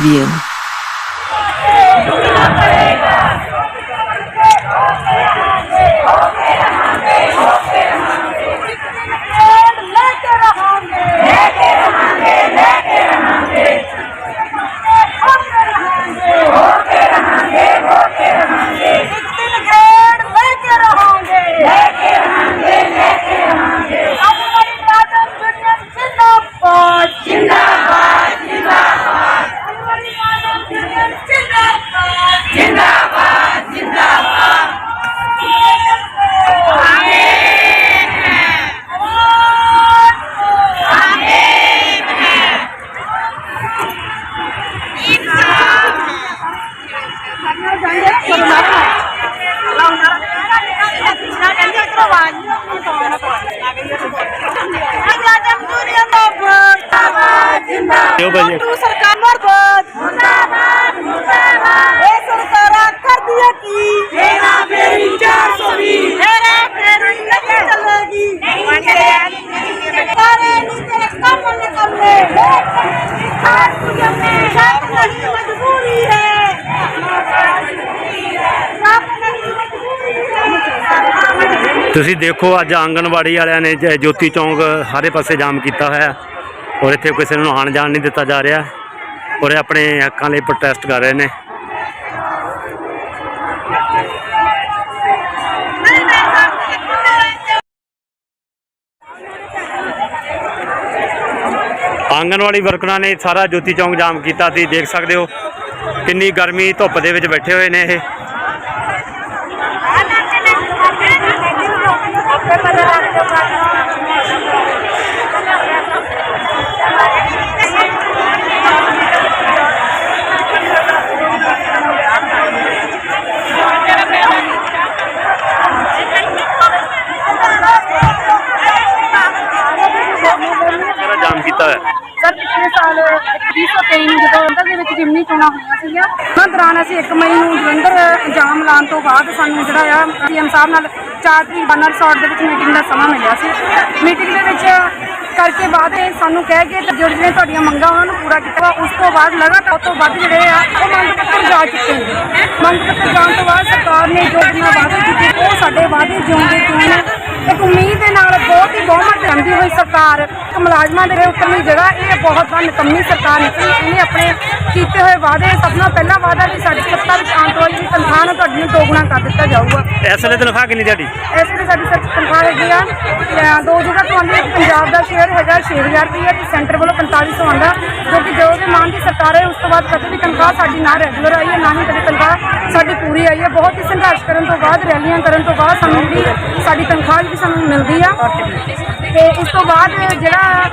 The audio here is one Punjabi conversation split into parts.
Preview ਦਿਓ ਭਾਜੀ। ਤੂੰ ਸਰਕਾਰ ਮਰਦਾਬਾਦ ਮੁਰਦਾਬਾਦ ਮੁਰਦਾਬਾਦ ਇਹ ਸਰਕਾਰਾਂ ਕਰਦੀਆਂ ਕੀ? ਤੇਰਾ ਮੇਰੀ 420 ਤੇਰਾ ਫੇਰੀ ਨਹੀਂ ਚੱਲੇਗੀ। ਨਹੀਂ ਚੱਲੇਗੀ ਸਾਰੇ ਨਹੀਂ ਤੇਰੇ ਕੰਮ ਨਿਕਲਨੇ ਖਾਸ ਤੁਝੇ ਸ਼ਾਕ ਨਹੀਂ ਮਜਬੂਰੀ ਹੈ ਸ਼ਾਕ ਨਹੀਂ ਮਜਬੂਰੀ ਹੈ ਤੁਸੀਂ ਦੇਖੋ, ਅੱਜ ਆਂਗਣਵਾੜੀ ਵਾਲਿਆਂ ਨੇ ਜ- ਜੋਤੀ ਚੌਂਕ ਸਾਰੇ ਪਾਸੇ ਜਾਮ ਕੀਤਾ ਹੋਇਆ। ਔਰ ਇੱਥੇ ਕਿਸੇ ਨੂੰ ਆਉਣ ਜਾਣ ਨਹੀਂ ਦਿੱਤਾ ਜਾ ਰਿਹਾ। ਔਰ ਇਹ ਆਪਣੇ ਹੱਕਾਂ ਲਈ ਪ੍ਰੋਟੈਸਟ ਕਰ ਰਹੇ ਨੇ। ਆਂਗਣਵਾੜੀ ਵਰਕਰਾਂ ਨੇ ਸਾਰਾ ਜੋਤੀ ਚੌਂਕ ਜਾਮ ਕੀਤਾ। ਤੁਸੀਂ ਦੇਖ ਸਕਦੇ ਹੋ ਕਿੰਨੀ ਗਰਮੀ ਧੁੱਪ ਦੇ ਵਿੱਚ ਬੈਠੇ ਹੋਏ ਨੇ ਇਹ। ਜਾਮ ਕੀਤਾ ਹੋਇਆ। ਸਰ, ਪਿਛਲੇ ਸਾਲ 2023 ਨੂੰ ਜਦੋਂ ਜਲੰਧਰ ਦੇ ਵਿੱਚ ਜਿਮਨੀ ਚੋਣਾਂ ਹੋਈਆਂ ਸੀਗੀਆਂ ਉਹਨਾਂ ਦੌਰਾਨ ਅਸੀਂ 1 ਮਈ ਨੂੰ ਜਲੰਧਰ ਜਾਮ ਲਾਉਣ ਤੋਂ ਬਾਅਦ ਸਾਨੂੰ ਜਿਹੜਾ ਆ ਸੀਐਮ ਸਾਹਿਬ ਨਾਲ 4 ਤਰੀਕ ਬਾਨਰ ਰਿਸੋਰਟ ਦੇ ਵਿੱਚ ਮੀਟਿੰਗ ਦਾ ਸਮਾਂ ਮਿਲਿਆ ਸੀ। ਮੀਟਿੰਗ ਦੇ ਵਿੱਚ ਕਰਕੇ ਬਾਅਦ ਇਹ ਸਾਨੂੰ ਕਹਿ ਕੇ ਤੇ ਜਿਹੜੀਆਂ ਤੁਹਾਡੀਆਂ ਮੰਗਾਂ ਉਹਨਾਂ ਨੂੰ ਪੂਰਾ ਕੀਤਾ ਵਾ। ਉਸ ਤੋਂ ਬਾਅਦ ਲਗਾਤਾਰ ਤੋਂ ਵੱਧ ਜਿਹੜੇ ਆ, ਉਹ ਮੰਗ ਪੱਤਰ ਜਾ ਚੁੱਕੇ ਨੇ। ਮੰਗ ਪੱਤਰ ਜਾਣ ਤੋਂ ਬਾਅਦ ਸਰਕਾਰ ਨੇ ਜੋ ਜਿੰਨਾ ਵਾਅਦੇ ਕੀਤੇ, ਉਹ ਸਾਡੇ ਵਾਅਦੇ ਜਿਉਂਦੇ ਕਿਉਂ ਨੇ? ਇੱਕ ਉਮੀਦ ਦੇ ਨਾਲ ਬਹੁਤ ਹੀ ਬਹੁਮਤ ਜਾਂਦੀ ਹੋਈ ਸਰਕਾਰ ਮੁਲਾਜ਼ਮਾਂ ਦੇ ਉੱਤਰਵੀਂ ਜਗ੍ਹਾ ਇਹ ਬਹੁਤ ਵੱਧ ਨਿਕੰਮੀ ਸਰਕਾਰ ਨਿਕਲੀ ਇਹਨੇ ਆਪਣੇ ਕੀਤੇ ਹੋਏ ਵਾਅਦੇ ਸਭ ਤੋਂ ਪਹਿਲਾ ਵਾਅਦਾ ਵੀ ਸਾਡੀ ਸੱਤਾ ਵਿੱਚ ਆਉਣ ਤੋਂ ਜਿਹੜੀ ਤਨਖਾਹ ਨੂੰ ਤੁਹਾਡੀ ਨੂੰ ਦੋਗੁਣਾ ਕਰ ਦਿੱਤਾ ਜਾਊਗਾ। ਇਸ ਵੇਲੇ ਤਨਖਾਹ ਕਿੰਨੀ ਤੁਹਾਡੀ? ਇਸ ਵੇਲੇ ਸਾਡੀ ਸੱਚ ਤਨਖਾਹ ਹੈਗੀ ਆ ਦੋ ਜਗ੍ਹਾ ਤੋਂ ਆਉਂਦੀ ਹੈ ਪੰਜਾਬ ਦਾ ਸ਼ੇਅਰ ਹੈਗਾ 6000 ਰੁਪਏ ਤੇ ਸੈਂਟਰ ਵੱਲੋਂ 4500 ਆਉਂਦਾ ਜੋ ਕਿ ਜੋ ਦੇ ਮਾਨ ਦੀ ਸਰਕਾਰ ਹੈ ਉਸ ਤੋਂ ਬਾਅਦ ਕਦੇ ਵੀ ਤਨਖਾਹ ਸਾਡੀ ਨਾ ਰੈਗੂਲਰ ਆਈ ਹੈ ਹੀ ਸਾਡੀ ਪੂਰੀ ਆਈ ਹੈ। ਬਹੁਤ ਹੀ ਸੰਘਰਸ਼ ਕਰਨ ਤੋਂ ਬਾਅਦ, ਰੈਲੀਆਂ ਕਰਨ ਤੋਂ ਬਾਅਦ ਸਾਨੂੰ ਜਿਹੜੀ ਸਾਡੀ ਤਨਖਾਹ ਵੀ ਸਾਨੂੰ ਮਿਲਦੀ ਆ, ਤੇ ਉਸ ਤੋਂ ਬਾਅਦ ਜਿਹੜਾ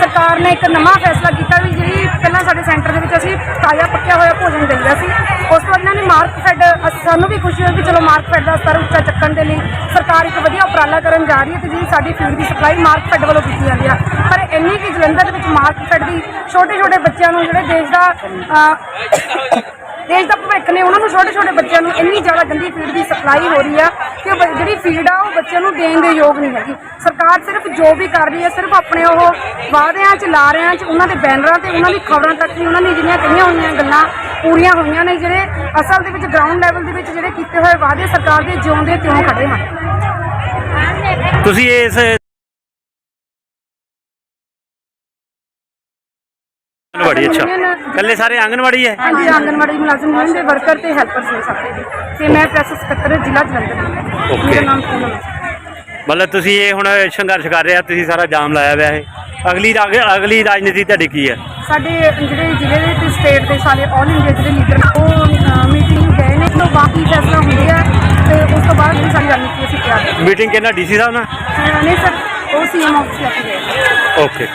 ਸਰਕਾਰ ਨੇ ਇੱਕ ਨਵਾਂ ਫੈਸਲਾ ਕੀਤਾ ਵੀ ਜਿਹੜੀ ਪਹਿਲਾਂ ਸਾਡੇ ਸੈਂਟਰ ਦੇ ਵਿੱਚ ਅਸੀਂ ਤਾਜ਼ਾ ਪੱਕਿਆ ਹੋਇਆ ਭੋਜਨ ਦਿੰਦਾ ਸੀ, ਉਸ ਤੋਂ ਬਾਅਦ ਇਹਨਾਂ ਨੇ ਮਾਰਕ ਫੈਡ ਸਾਨੂੰ ਵੀ ਖੁਸ਼ੀ ਹੋਈ ਕਿ ਚਲੋ ਮਾਰਕ ਫੈਡ ਦਾ ਸਤਰ ਉੱਚਾ ਚੱਕਣ ਦੇ ਲਈ ਸਰਕਾਰ ਇੱਕ ਵਧੀਆ ਉਪਰਾਲਾ ਕਰਨ ਜਾ ਰਹੀ ਹੈ ਤੇ ਜਿਹੜੀ ਸਾਡੀ ਫੀਡ ਦੀ ਸਪਲਾਈ ਮਾਰਕ ਫੈਡ ਵੱਲੋਂ ਕੀਤੀ ਜਾਂਦੀ ਆ। ਪਰ ਇੰਨੀ ਕਿ ਜਲੰਧਰ ਦੇ ਵਿੱਚ ਮਾਰਕ ਫੈਡ ਦੀ ਛੋਟੇ ਛੋਟੇ ਬੱਚਿਆਂ ਨੂੰ ਜਿਹੜੇ ਦੇਸ਼ ਦਾ ਦੇਸ਼ ਦਾ ਭਵਿੱਖ ਨੇ ਉਹਨਾਂ ਨੂੰ ਛੋਟੇ ਛੋਟੇ ਬੱਚਿਆਂ ਨੂੰ ਇੰਨੀ ਜ਼ਿਆਦਾ ਗੰਦੀ ਫੀਡ ਦੀ ਸਪਲਾਈ ਹੋ ਰਹੀ ਆ ਕਿ ਜਿਹੜੀ ਫੀਡ ਆ ਉਹ ਬੱਚਿਆਂ ਨੂੰ ਦੇਣ ਦੇ ਯੋਗ ਨਹੀਂ ਹੈਗੀ। ਸਰਕਾਰ ਸਿਰਫ ਜੋ ਵੀ ਕਰ ਰਹੀ ਹੈ, ਸਿਰਫ ਆਪਣੇ ਉਹ ਵਾਅਦਿਆਂ 'ਚ, ਲਾਰਿਆਂ 'ਚ, ਉਹਨਾਂ ਦੇ ਬੈਨਰਾਂ ਤੇ, ਉਹਨਾਂ ਦੀ ਖਬਰਾਂ ਤੱਕ ਹੀ ਉਹਨਾਂ ਨੇ ਜਿਹੜੀਆਂ ਕਹੀਆਂ ਹੋਈਆਂ ਗੱਲਾਂ ਪੂਰੀਆਂ ਹੋਈਆਂ ਨੇ, ਜਿਹੜੇ ਅਸਲ ਦੇ ਵਿੱਚ ਗਰਾਊਂਡ ਲੈਵਲ ਦੇ ਵਿੱਚ ਜਿਹੜੇ ਕੀਤੇ ਹੋਏ ਵਾਅਦੇ ਸਰਕਾਰ ਦੇ ਜਿਉਂਦੇ ਤਿਉਂ ਖੜੇ ਹਨ। ਤੁਸੀਂ ਇਸ ਆਂਗਣਵਾੜੀ ਅੱਛਾ। ਕੱਲੇ ਸਾਰੇ ਆਂਗਣਵਾੜੀ ਹੈ? ਹਾਂਜੀ ਆਂਗਨਵਾੜੀ ਮੁਲਾਜ਼ਮ ਯੂਨੀਅਨ ਦੇ ਵਰਕਰ ਤੇ ਹੈਲਪਰਸ ਨੇ ਸਾਡੇ ਦੇ ਤੇ ਮੈਂ ਪ੍ਰੈਸ ਸਕੱਤਰ ਜ਼ਿਲ੍ਹਾ ਜਲੰਧਰ ਦੀ। Okay. ਮੇਰਾ ਨਾਮ ਪੂਨਮ ਹੈ? ਮਤਲਬ ਤੁਸੀਂ ਇਹ ਹੁਣ ਸੰਘਰਸ਼ ਕਰ ਰਹੇ ਆ ਤੁਸੀਂ ਸਾਰਾ ਜਾਮ ਲਾਇਆ ਹੋਇਆ ਹੈ ਅਗਲੀ ਰਾਗ- ਅਗਲੀ ਰਾਜਨੀਤੀ ਤੁਹਾਡੀ ਕੀ ਹੈ? ਸਾਡੇ ਜਿਹੜੇ ਜ਼ਿਲ੍ਹੇ ਦੇ ਤੇ ਸਟੇਟ ਦੇ ਸਾਰੇ ਆਲ ਇੰਡੀਆ ਜਿਹੜੇ ਲੀਡਰ ਨੇ ਉਹ ਮੀਟਿੰਗ ਗਏ ਨੇ ਤੋਂ ਬਾਕੀ ਫੈਸਲਾ ਹੁੰਦੇ ਆ ਤੇ ਉਸ ਤੋਂ ਬਾਅਦ ਜਿਹੜੀ ਸਾਡੀ ਰਣਨੀਤੀ ਅਸੀਂ ਤਿਆਰ ਮੀਟਿੰਗ ਕਿਹਨਾਂ ਡੀਸੀ ਸਾਹਿਬ ਨਾਲ? ਕਰ ਨਹੀਂ ਸਰ ਉਹ ਸੀਐਮ ਆਫਿਸ ਲੈ ਕੇ ਗਏ। ਓਕੇ